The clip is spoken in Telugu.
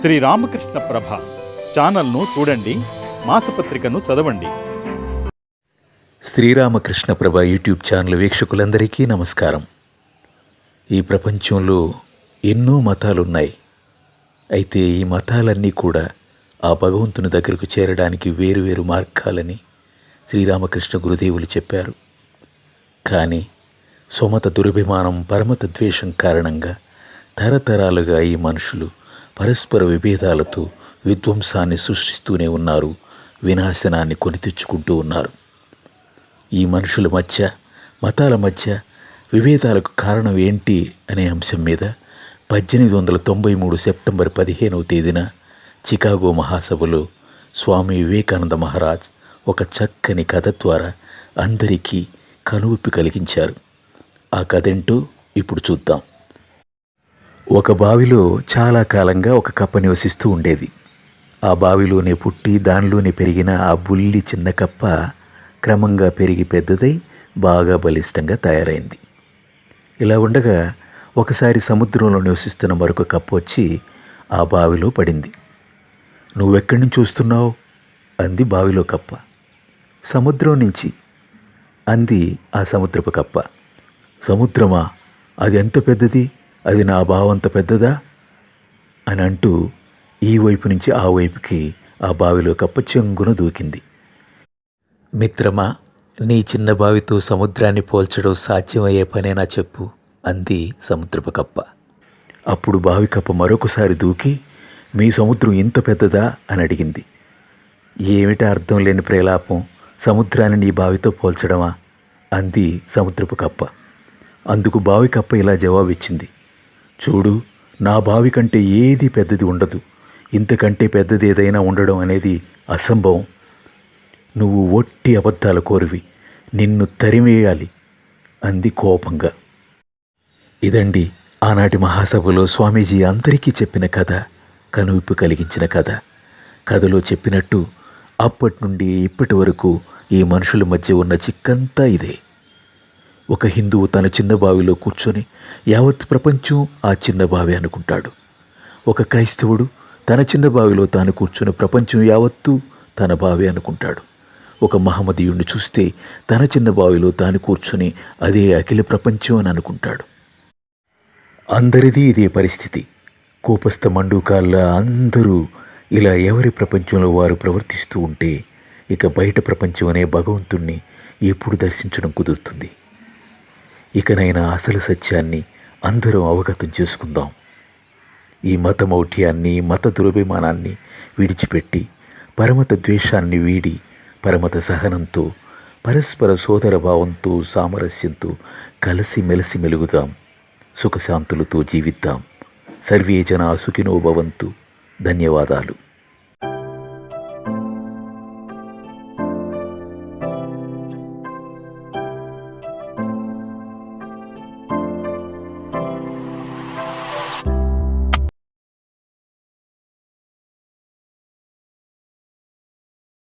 శ్రీ రామకృష్ణ ప్రభ ఛానల్ను చూడండి మాసపత్రికను చదవండి. శ్రీరామకృష్ణ ప్రభ యూట్యూబ్ ఛానల్ వీక్షకులందరికీ నమస్కారం. ఈ ప్రపంచంలో ఎన్నో మతాలున్నాయి. అయితే ఈ మతాలన్నీ కూడా ఆ భగవంతుని దగ్గరకు చేరడానికి వేరువేరు మార్గాలని శ్రీరామకృష్ణ గురుదేవులు చెప్పారు. కానీ సొమత దురభిమానం పరమత ద్వేషం కారణంగా తరతరాలుగా ఈ మనుషులు పరస్పర విభేదాలతో విధ్వంసాన్ని సృష్టిస్తూనే ఉన్నారు వినాశనాన్ని కొని తెచ్చుకుంటూ ఉన్నారు. ఈ మనుషుల మధ్య మతాల మధ్య విభేదాలకు కారణం ఏంటి అనే అంశం మీద పద్దెనిమిది వందల తొంభై మూడు సెప్టెంబర్ పదిహేనవ తేదీన చికాగో మహాసభలో స్వామి వివేకానంద మహారాజ్ ఒక చక్కని కథ ద్వారా అందరికీ కనువిప్పి కలిగించారు. ఆ కథేంటో ఇప్పుడు చూద్దాం. ఒక బావిలో చాలా కాలంగా ఒక కప్ప నివసిస్తూ ఉండేది. ఆ బావిలోనే పుట్టి దానిలోనే పెరిగిన ఆ బుల్లి చిన్న కప్ప క్రమంగా పెరిగి పెద్దదై బాగా బలిష్టంగా తయారైంది. ఇలా ఉండగా ఒకసారి సముద్రంలో నివసిస్తున్న మరొక కప్ప వచ్చి ఆ బావిలో పడింది. నువ్వెక్కడి నుంచి చూస్తున్నావు అంది బావిలో కప్ప. సముద్రం నుంచి అంది ఆ సముద్రపు కప్ప. సముద్రమా? అది ఎంత పెద్దది? అది నా బావంత పెద్దదా? అని అంటూ ఈ వైపు నుంచి ఆ వైపుకి ఆ బావిలో కప్ప చెంగున దూకింది. మిత్రమా నీ చిన్న బావితో సముద్రాన్ని పోల్చడం సాధ్యమయ్యే పనేనా చెప్పు అంది సముద్రపు కప్ప. అప్పుడు బావి కప్ప మరొకసారి దూకి మీ సముద్రం ఇంత పెద్దదా? అని అడిగింది. ఏమిటా అర్థం లేని ప్రేలాపం సముద్రాన్ని నీ బావితో పోల్చడమా? అంది సముద్రపు కప్ప. అందుకు బావి కప్ప ఇలా జవాబిచ్చింది. చూడు నా బావి కంటే ఏది పెద్దది ఉండదు. ఇంతకంటే పెద్దది ఏదైనా ఉండడం అనేది అసంభవం. నువ్వు ఒట్టి అబద్ధాల కోరివి. నిన్ను తరిమేయాలి అంది కోపంగా. ఇదండి ఆనాటి మహాసభలో స్వామీజీ అందరికీ చెప్పిన కథ కనువిప్పు కలిగించిన కథ. కథలో చెప్పినట్టు అప్పటి నుండి ఇప్పటి వరకు ఈ మనుషుల మధ్య ఉన్న చిక్కంతా ఇదే. ఒక హిందువు తన చిన్న బావిలో కూర్చొని యావత్ ప్రపంచం ఆ చిన్న బావి అనుకుంటాడు. ఒక క్రైస్తవుడు తన చిన్న బావిలో తాను కూర్చొని ప్రపంచం యావత్తూ తన బావి అనుకుంటాడు. ఒక మహమ్మదీయుణ్ణి చూస్తే తన చిన్న బావిలో తాను కూర్చొని అదే అఖిల ప్రపంచం అని అనుకుంటాడు. అందరిది ఇదే పరిస్థితి. కోపస్థ మండూకాల్లా అందరూ ఇలా ఎవరి ప్రపంచంలో వారు ప్రవర్తిస్తూ ఉంటే ఇక బయట ప్రపంచం అనే భగవంతుణ్ణి ఎప్పుడు దర్శించడం కుదురుతుంది. ఇకనైనా అసలు సత్యాన్ని అందరం అవగతం చేసుకుందాం. ఈ మతమౌఢ్యాన్ని మత దురభిమానాన్ని విడిచిపెట్టి పరమత ద్వేషాన్ని వీడి పరమత సహనంతో పరస్పర సోదర భావంతో సామరస్యంతో కలిసి మెలిసి మెలుగుదాం సుఖశాంతులతో జీవిద్దాం. సర్వే జనా సుఖినో భవంతు. ధన్యవాదాలు.